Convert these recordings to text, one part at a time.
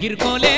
गिरकोले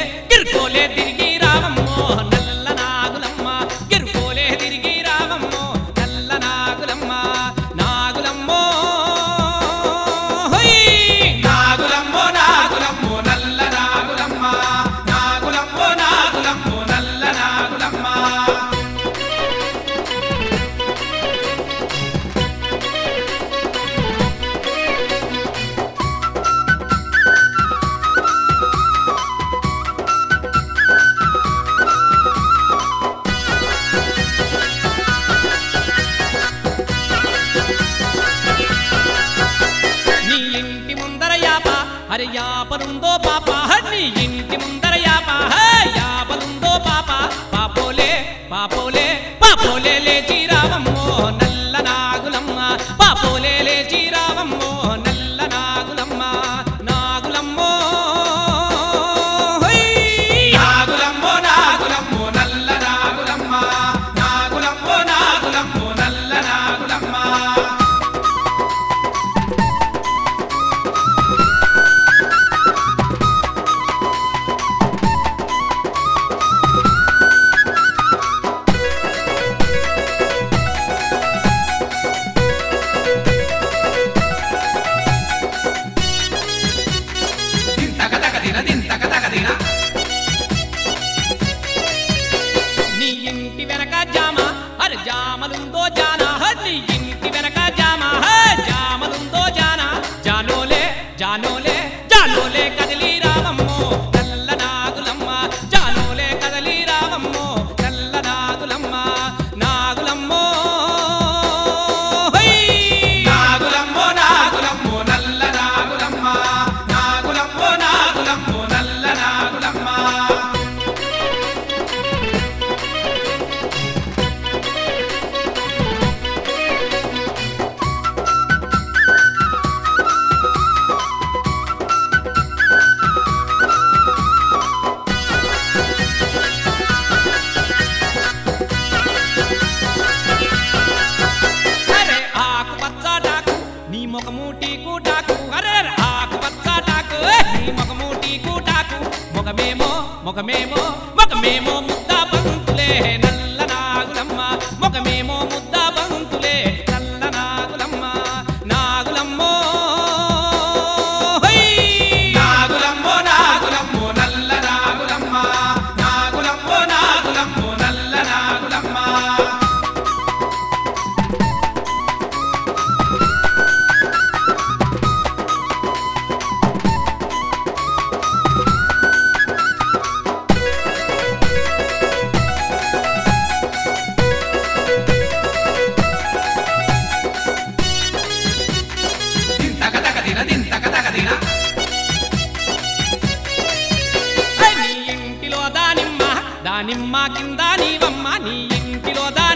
అరే యాపరుందో పాపా? నీ ఇంటి ముందర యాప. యాపరుందో పాప? పాపోలే పాపోలే. ముఖము టీకు టాకు అరే ఆకు టాకు నీ ముఖము టీకు టాకు ముఖమేమో ముఖమేమో ముఖమేమో పంతులేనా నిమ్మ కింద నీవమ్మ నీ ఇంటిలో దా